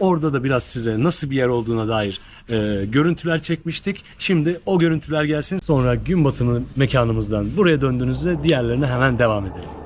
Orada da biraz size nasıl bir yer olduğuna dair e, görüntüler çekmiştik. Şimdi o görüntüler gelsin sonra gün batımı mekanımızdan buraya döndüğünüzde diğerlerine hemen devam edelim.